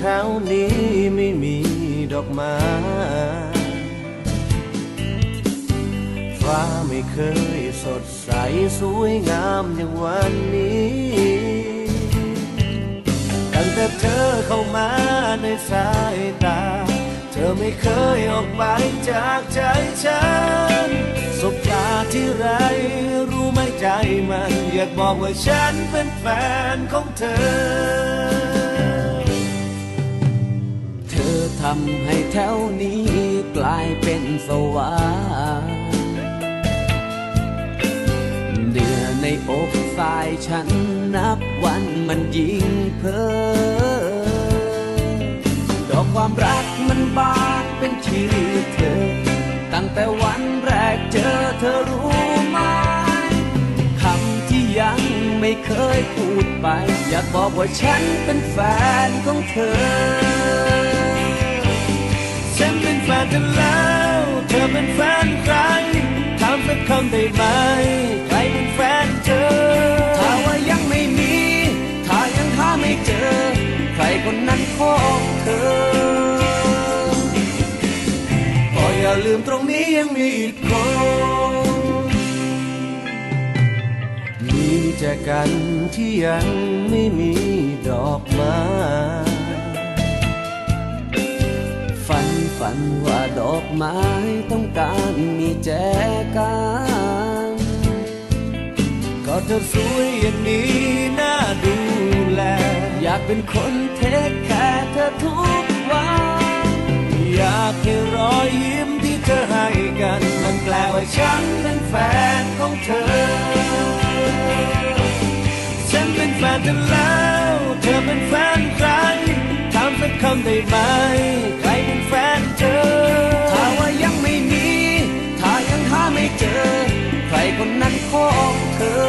แถวนี้ไม่มีดอกไม้ฟ้าไม่เคยสดใสสวยงามอย่างวันนี้ตั้งแต่เธอเข้ามาในสายตา เธอไม่เคยออกไปจากใจฉันสบตาที่ไรรู้ไหมใจมัน อยากบอกว่าฉันเป็นแฟนของเธอ ทำให้แถวนี้กลายเป็นสวรรค์เดือในอกสายฉันนับวันมันยิ่งเพ้อดอกความรักมันบานเป็นชื่อเธอ ตั้งแต่วันแรกเจอเธอรู้ไหมคำที่ยังไม่เคยพูดไป อยากบอกว่าฉันเป็นแฟนของเธอ ฉันเป็นแฟนเธอแล้ว เธอเป็นแฟนใครถามสักคำได้ไหม ใครเป็นแฟนเธอ ถ้าว่ายังไม่มี ถ้ายังหาไม่เจอ ใครคนนั้นของเธอ ก็อย่าลืมตรงนี้ยังมีอีกคนมีแต่กันที่ยังไม่มีดอกไม้ ฝันว่าดอกไม้ต้องการมีแจกันก็เธอสวยอย่างนี้น่าดูแล อยากเป็นคนเทคแคร์เธอทุกวัน อยากให้รอยยิ้มที่เธอให้กัน มันแปลว่าฉันเป็นแฟนของเธอ ฉันเป็นแฟนเธอแล้ว เธอเป็นแฟน กคำได้ไหม ใครเป็นแฟนเธอ ถ้าว่ายังไม่มี ถ้ายังหาไม่เจอ ใครคนนั้นของเธอ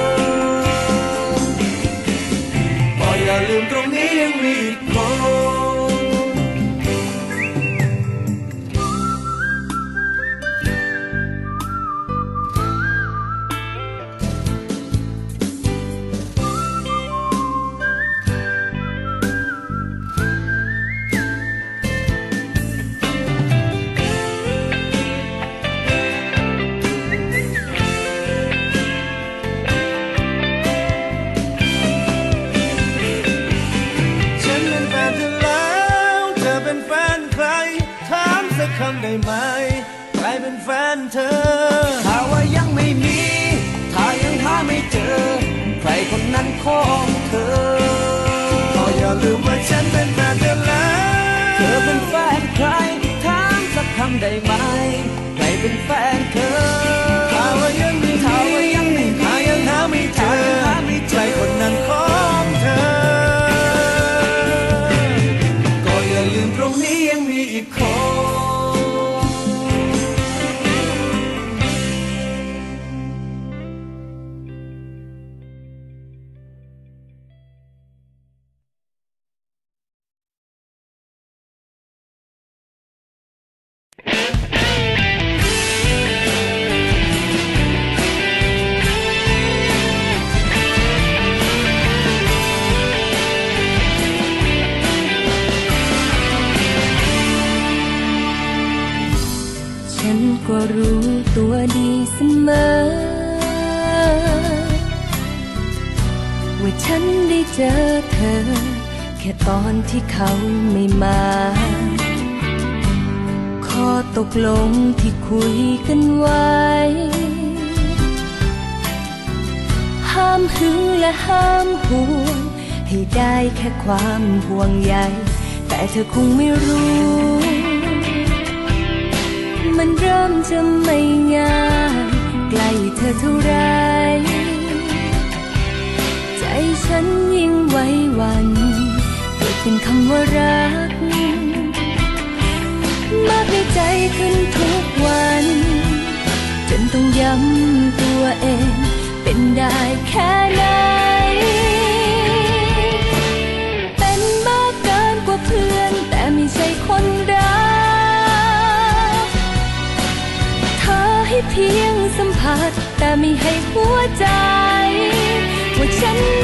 ก็อย่าลืมตรงนี้ยังมีอีกคน ได้ไหมใครเป็นแฟนเธอ จอเธอ แค่ตอนที่เขาไม่มา ข้อตกลงที่คุยกันไว้ ห้ามหึงและห้ามห่วง ให้ได้แค่ความห่วงใย แต่เธอคงไม่รู้ มันเริ่มจะไม่ง่ายใกล้เธอเท่าไร ฉันยิ่งไหว้หวันเกิดเป็นคำว่ารัก มากในใจขึ้นทุกวัน จนต้องย้ำตัวเอง เป็นได้แค่ไหนเป็นมากเกินกว่าเพื่อน แต่ไม่ใช่คนรัก เธอให้เพียงสัมผัส แต่ไม่ให้หัวใจ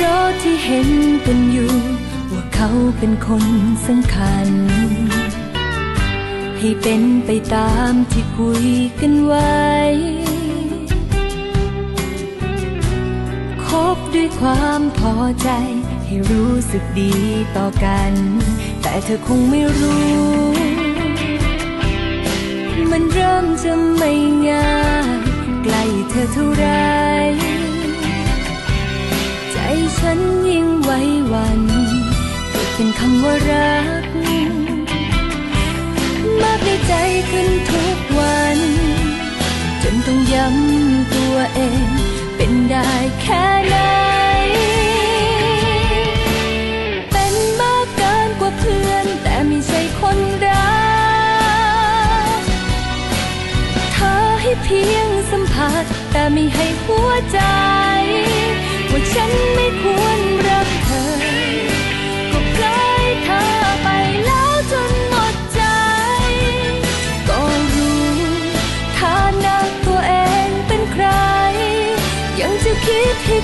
เพราะที่เห็นกันอยู่ ว่าเขาเป็นคนสำคัญ ให้เป็นไปตามที่คุยกันไว้ คบด้วยความพอใจ ให้รู้สึกดีต่อกัน แต่เธอคงไม่รู้ มันเริ่มจะไม่ง่าย ใกล้เธอเท่าไร เป็นคำว่ารัก มากในใจขึ้นทุกวัน จนต้องย้ำตัวเอง เป็นได้แค่ไหน เป็นมากเกินกว่าเพื่อน แต่มีใช่คนรัก เธอให้เพียงสัมผัส แต่ไม่ให้หัวใจ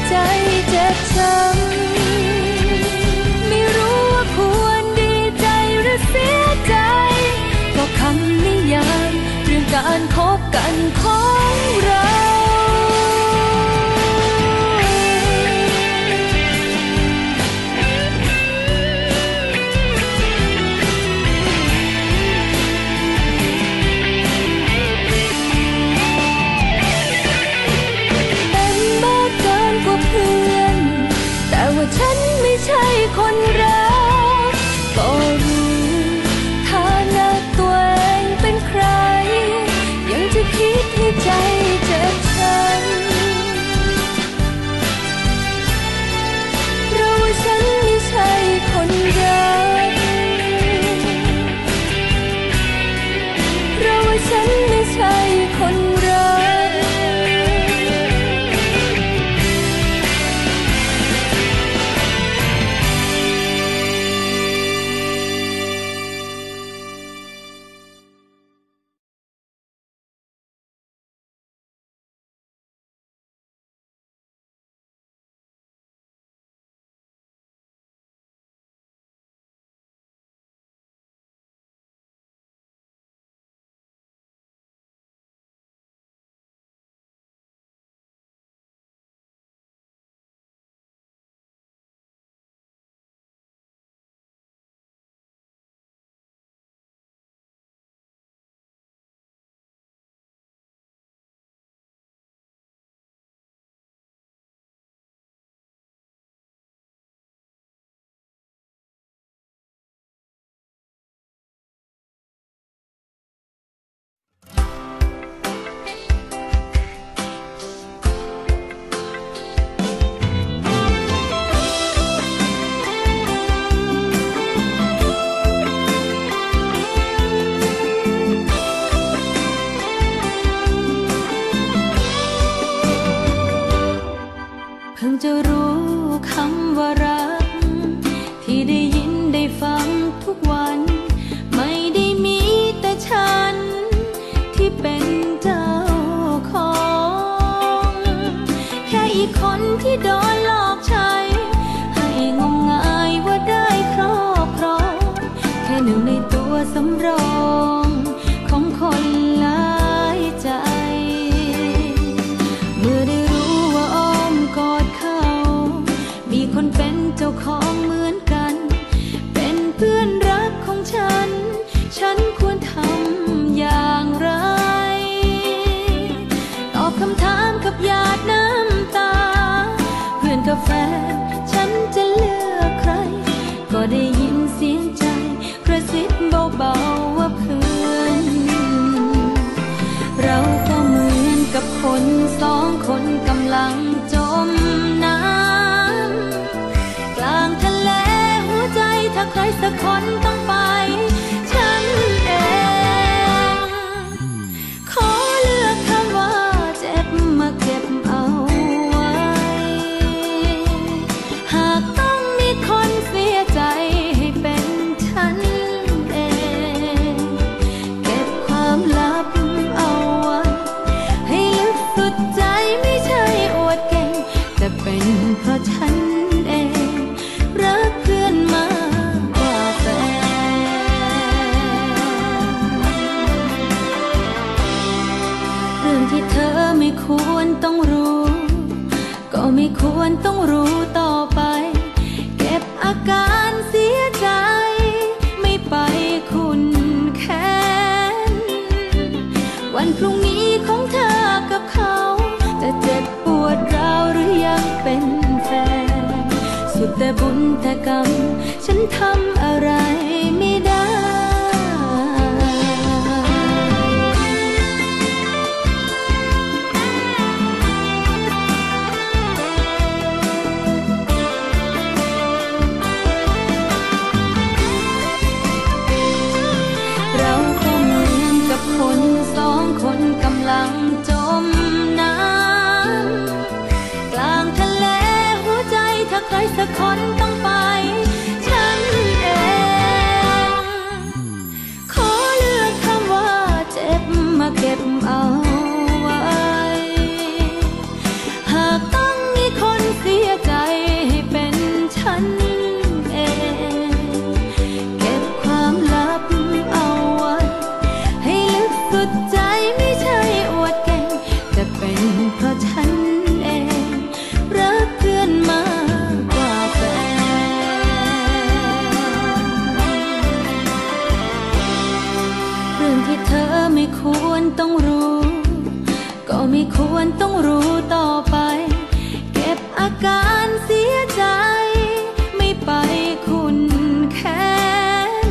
ใจเจ็บช้ำไม่รู้ว่าควรดีใจหรือเสียใจกคำนิยามเรื่องการคบกันของเรา ฉันไม่ใช่คนรั น เป็นแฟน สุดแต่บุญแต่กรรม ฉันทำ ไม่ควรต้องรู้ ก็ไม่ควรต้องรู้ต่อไป เก็บอาการเสียใจ ไม่ไปคุณแค้น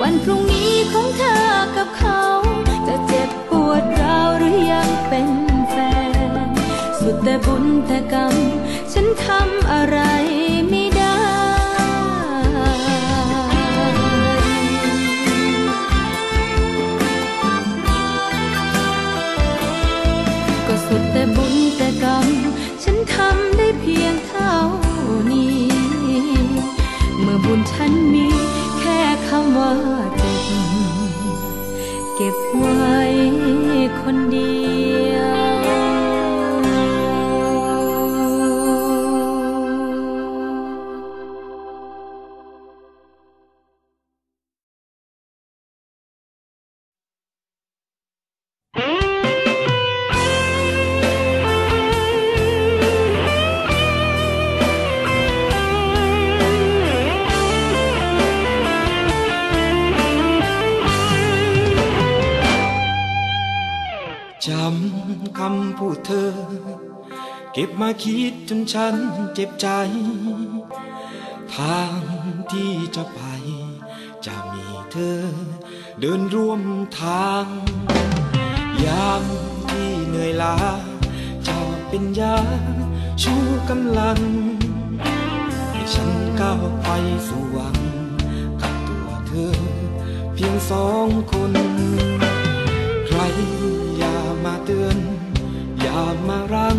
วันพรุ่งนี้ของเธอกับเขา จะเจ็บปวดราวหรือยังเป็นแฟน สุดแต่บุญแต่กรรม ฉันมีแค่คำว่าเจ็บ เก็บไว้คนเดียว เก็บมาคิดจนฉันเจ็บใจ ทางที่จะไป จะมีเธอ เดินร่วมทาง ยามที่เหนื่อยล้าจะเป็นยาชูกำลัง ให้ฉันก้าวไปสู่วัง กับตัวเธอ เพียงสองคน ใครอย่ามาเตือน อย่ามารั้ง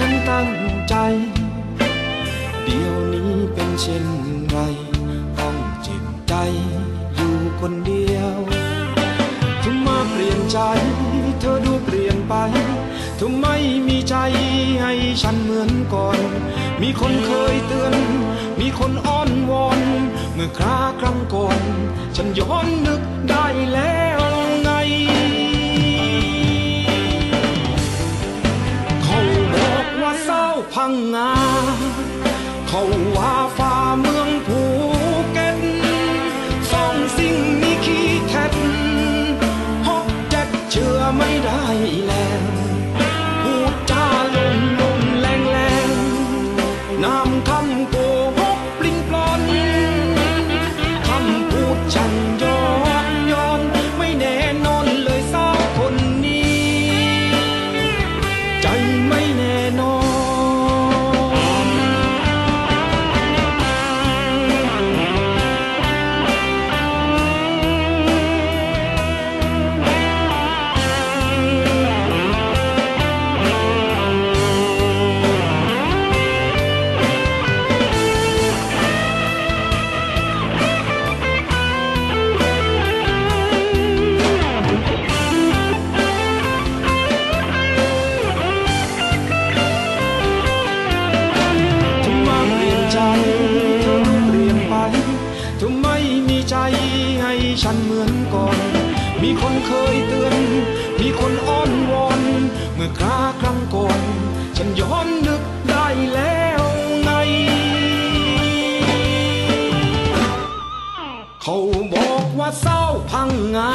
ฉันตั้งใจ เดี๋ยวนี้เป็นเช่นไรต้องเจ็บใจอยู่คนเดียวทำมาเปลี่ยนใจ เธอดูเปลี่ยนไปทำไมมีใจให้ฉันเหมือนก่อน มีคนเคยเตือน มีคนอ้อนวอน เมื่อคราครั้งก่อน ฉันย้อนนึกได้แล้วไง พังงา เขาว่าฟ้าเมืองภูเก็ตสองสิ่งนี้ขี้แท็ดฮอกแจ็คเชื่อไม่ได้แล้ว ฉันเหมือนก่อน มีคนเคยเตือน มีคนอ้อนวอน เมื่อคราครั้งก่อน ฉันย้อนนึกได้แล้วไง เขาบอกว่าเศร้าพังงา